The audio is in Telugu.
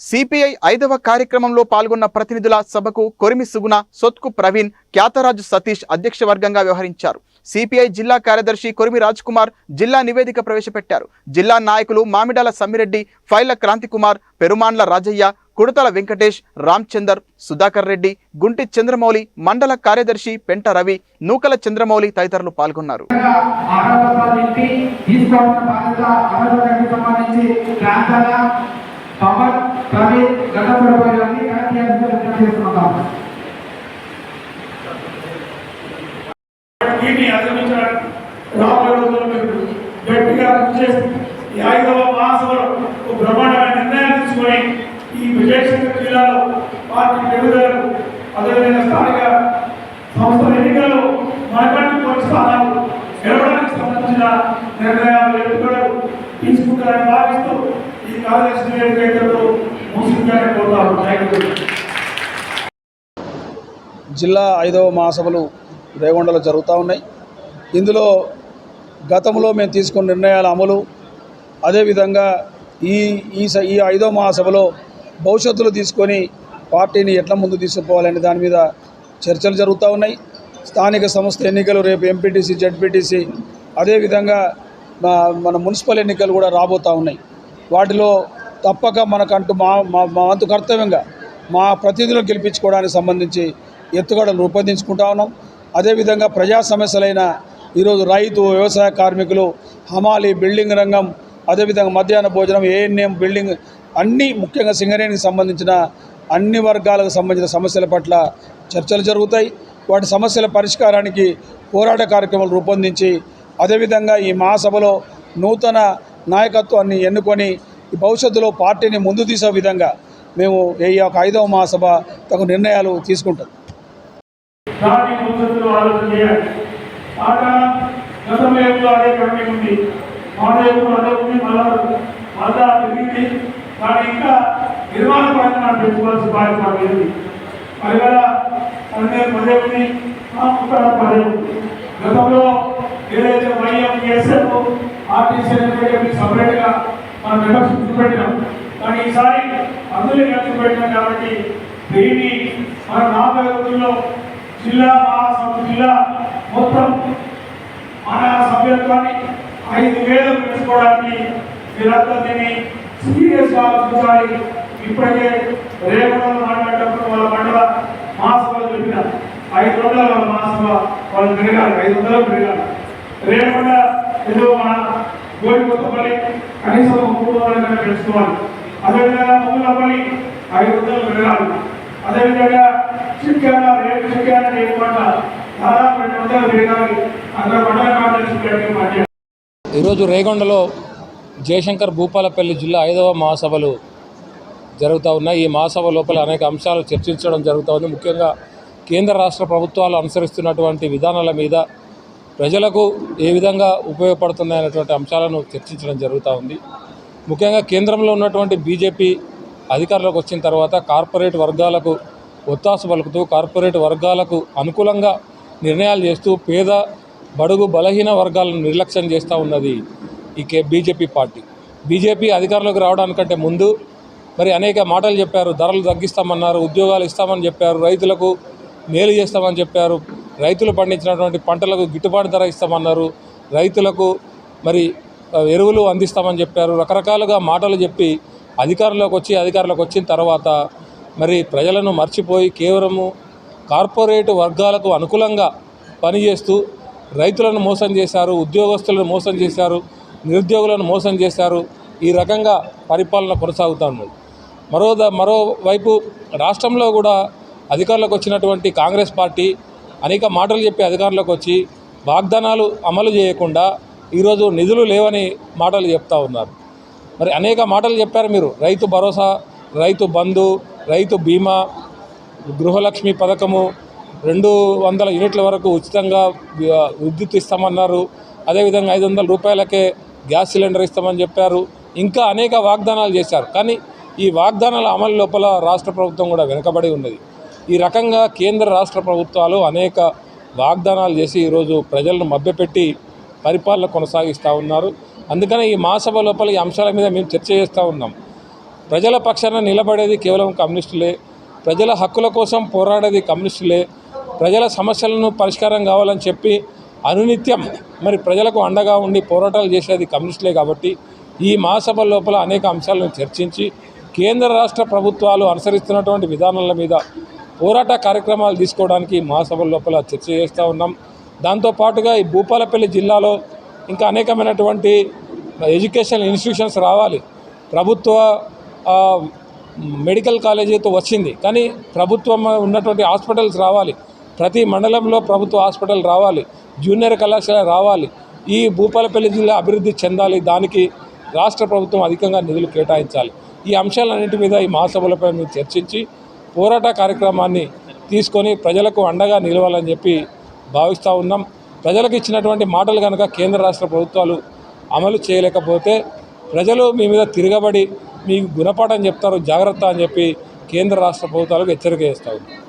సిపిఐ ఐదవ కార్యక్రమంలో పాల్గొన్న ప్రతినిధుల సభకు కొరిమి సుగుణ సొత్కు ప్రవీణ్ క్యాతరాజు సతీష్ అధ్యక్ష వర్గంగా వ్యవహరించారు. సిపిఐ జిల్లా కార్యదర్శి కొరిమి రాజ్ కుమార్ జిల్లా నివేదిక ప్రవేశపెట్టారు. జిల్లా నాయకులు మామిడాల సమ్మిరెడ్డి ఫైళ్ళ క్రాంతికుమార్ పెరుమాండ్ల రాజయ్య కుడతల వెంకటేష్ రామ్చందర్ సుధాకర్ రెడ్డి గుంటి చంద్రమౌళి మండల కార్యదర్శి పెంట రవి నూకల చంద్రమౌళి తదితరులు పాల్గొన్నారు. ఆహారానికి తీసుకోవాల్సిన గత ఆహారానికి సంబంధించి ప్రాంతాల చేస్తున్నాం దీన్ని అధిగమించడానికి రాబోయే రోజుల్లో మీరు గట్టిగా చేసి ఐదవ మహాసభలో ఒక బ్రహ్మాండమైన నిర్ణయాలు తీసుకొని ఈ విజయశంకర్ జిల్లాలో పార్టీ పెరుగుదలకు అదేవిధంగా స్థానిక సంస్థల ఎన్నికల్లో కొన్ని స్థానాలు గెలవడానికి సంబంధించిన నిర్ణయాలు తీసుకుంటారని భావిస్తూ జిల్లా ఐదవ మహాసభలు రేగొండలో జరుగుతూ ఉన్నాయి. ఇందులో గతంలో మేము తీసుకున్న నిర్ణయాల అమలు అదేవిధంగా ఈ ఈ స- ఈ ఐదవ మహాసభలో భవిష్యత్తులో తీసుకొని పార్టీని ఎట్లా ముందు తీసుకుపోవాలనే దాని మీద చర్చలు జరుగుతూ ఉన్నాయి. స్థానిక సంస్థ ఎన్నికలు రేపు ఎంపీటీసీ జడ్పీటీసీ అదేవిధంగా మా- మన మున్సిపల్ ఎన్నికలు కూడా రాబోతూ ఉన్నాయి. వాటిలో తప్పక మనకంటూ మా మా వంతు కర్తవ్యంగా మా ప్రతినిధులను గెలిపించుకోవడానికి సంబంధించి ఎత్తుగడలు రూపొందించుకుంటా ఉన్నాం. అదేవిధంగా ప్రజా సమస్యలైన ఈరోజు రైతు వ్యవసాయ కార్మికులు హమాలి బిల్డింగ్ రంగం అదేవిధంగా మధ్యాహ్న భోజనం ఏఎన్ఎం బిల్డింగ్ అన్నీ ముఖ్యంగా సింగరేణికి సంబంధించిన అన్ని వర్గాలకు సంబంధించిన సమస్యల పట్ల చర్చలు జరుగుతాయి. వాటి సమస్యల పరిష్కారానికి పోరాట కార్యక్రమాలు రూపొందించి అదేవిధంగా ఈ మహాసభలో నూతన నాయకత్వాన్ని ఎన్నుకొని భవిష్యత్తులో పార్టీని ముందు తీసే విధంగా మేము ఈ యొక్క ఐదవ మహాసభ తగు నిర్ణయాలు తీసుకుంటాం. గతంలో ఇంకా నిర్మాణ బాధ్యత గతంలో ఏదైతే వైఎం ఆర్టీసీ సపరేట్గా మనం మెంబర్షిప్ చూపెట్టినాం. కానీ ఈసారి అందులో కలిసి పెట్టినాం కాబట్టి దీన్ని మన రాబోయే రోజుల్లో జిల్లా మహాసభ జిల్లా మొత్తం మన సభ్యత్వాన్ని ఐదు వేలు పెంచుకోవడానికి మీరంతా దీన్ని సీరియస్గా ఆలోచించాలి ఇప్పటికే రేపటి మాట్లాడేటప్పుడు వాళ్ళ మండల మహాసభలు చెప్పిన ఐదు వందల వాళ్ళ మహాసభ వాళ్ళు పెరగాలి ఐదు వందలు పెరగాలి రేపటి ఏదో మన గోడి కొత్తపల్లి కనీసం మూడు వందలు పెంచుకోవాలి. అదేవిధంగా ముగ్గులపల్లి ఐదు వందలు పెరగాలి. అదేవిధంగా చిక్కాన రేపు చిక్కాన రేపు పంట దాదాపు రెండు వందలు పెరగాలి. అందులో మండల కాంగ్రెస్ ఈరోజు రేగొండలో జయశంకర్ భూపాలపల్లి జిల్లా ఐదవ మహాసభలు జరుగుతూ ఉన్నాయి. ఈ మహాసభ లోపల అనేక అంశాలు చర్చించడం జరుగుతూ ఉంది. ముఖ్యంగా కేంద్ర రాష్ట్ర ప్రభుత్వాలు అనుసరిస్తున్నటువంటి విధానాల మీద ప్రజలకు ఏ విధంగా ఉపయోగపడుతున్నాయనేటువంటి అంశాలను చర్చించడం జరుగుతూ ఉంది. ముఖ్యంగా కేంద్రంలో ఉన్నటువంటి బీజేపీ అధికారులకు వచ్చిన తర్వాత కార్పొరేట్ వర్గాలకు ఒత్తాసు పలుకుతూ కార్పొరేట్ వర్గాలకు అనుకూలంగా నిర్ణయాలు చేస్తూ పేద బడుగు బలహీన వర్గాలను నిర్లక్ష్యం చేస్తూ ఉన్నది ఈ కే బీజేపీ పార్టీ. బీజేపీ అధికారంలోకి రావడానికంటే ముందు మరి అనేక మాటలు చెప్పారు ధరలు తగ్గిస్తామన్నారు ఉద్యోగాలు ఇస్తామని చెప్పారు రైతులకు మేలు చేస్తామని చెప్పారు. రైతులు పండించినటువంటి పంటలకు గిట్టుబాటు ధర ఇస్తామన్నారు. రైతులకు మరి ఎరువులు అందిస్తామని చెప్పారు. రకరకాలుగా మాటలు చెప్పి అధికారంలోకి వచ్చి అధికారంలోకి వచ్చిన తర్వాత మరి ప్రజలను మర్చిపోయి కేవలము కార్పొరేట్ వర్గాలకు అనుకూలంగా పనిచేస్తూ రైతులను మోసం చేశారు ఉద్యోగస్తులను మోసం చేశారు నిరుద్యోగులను మోసం చేశారు. ఈ రకంగా పరిపాలన కొనసాగుతూ ఉన్నది మరో మరోవైపు రాష్ట్రంలో కూడా అధికారంలోకి వచ్చినటువంటి కాంగ్రెస్ పార్టీ అనేక మాటలు చెప్పి అధికారంలోకి వచ్చి వాగ్దానాలు అమలు చేయకుండా ఈరోజు నిధులు లేవని మాటలు చెప్తా ఉన్నారు. మరి అనేక మాటలు చెప్పారు మీరు. రైతు భరోసా రైతు బంధు రైతు బీమా గృహలక్ష్మి పథకము రెండు వందల యూనిట్ల వరకు ఉచితంగా విద్యుత్ ఇస్తామన్నారు. అదేవిధంగా ఐదు వందల రూపాయలకే గ్యాస్ సిలిండర్ ఇస్తామని చెప్పారు. ఇంకా అనేక వాగ్దానాలు చేశారు. కానీ ఈ వాగ్దానాల అమలు లోపల రాష్ట్ర ప్రభుత్వం కూడా వెనుకబడి ఉన్నది. ఈ రకంగా కేంద్ర రాష్ట్ర ప్రభుత్వాలు అనేక వాగ్దానాలు చేసి ఈరోజు ప్రజలను మభ్యపెట్టి పరిపాలన కొనసాగిస్తూ ఉన్నారు. అందుకనే ఈ మహాసభ లోపల ఈ అంశాల మీద మేము చర్చ చేస్తూ ఉన్నాం. ప్రజల పక్షాన నిలబడేది కేవలం కమ్యూనిస్టులే. ప్రజల హక్కుల కోసం పోరాడేది కమ్యూనిస్టులే. ప్రజల సమస్యలను పరిష్కారం కావాలని చెప్పి అనునిత్యం మరి ప్రజలకు అండగా ఉండి పోరాటాలు చేసేది కమ్యూనిస్టులే కాబట్టి ఈ మహాసభ లోపల అనేక అంశాలను చర్చించి కేంద్ర రాష్ట్ర ప్రభుత్వాలు అనుసరిస్తున్నటువంటి విధానాల మీద పోరాట కార్యక్రమాలు తీసుకోవడానికి మహాసభ లోపల చర్చ చేస్తూ ఉన్నాం. దాంతోపాటుగా ఈ భూపాలపల్లి జిల్లాలో ఇంకా అనేకమైనటువంటి ఎడ్యుకేషన్ ఇన్స్టిట్యూషన్స్ రావాలి. ప్రభుత్వ మెడికల్ కాలేజీతో వచ్చింది. కానీ ప్రభుత్వం ఉన్నటువంటి హాస్పిటల్స్ రావాలి. ప్రతి మండలంలో ప్రభుత్వ హాస్పిటల్ రావాలి. జూనియర్ కళాశాల రావాలి. ఈ భూపాలపల్లి జిల్లా అభివృద్ధి చెందాలి. దానికి రాష్ట్ర ప్రభుత్వం అధికంగా నిధులు కేటాయించాలి. ఈ అంశాలన్నింటి మీద ఈ మహాసభలపై మేము చర్చించి పోరాట కార్యక్రమాన్ని తీసుకొని ప్రజలకు అండగా నిలవాలని చెప్పి భావిస్తూ ఉన్నాం. ప్రజలకు ఇచ్చినటువంటి మాటలు కనుక కేంద్ర రాష్ట్ర ప్రభుత్వాలు అమలు చేయలేకపోతే ప్రజలు మీ మీద తిరగబడి మీకు గుణపాఠం చెప్తారు జాగ్రత్త అని చెప్పి కేంద్ర రాష్ట్ర ప్రభుత్వాలకు హెచ్చరిక చేస్తారు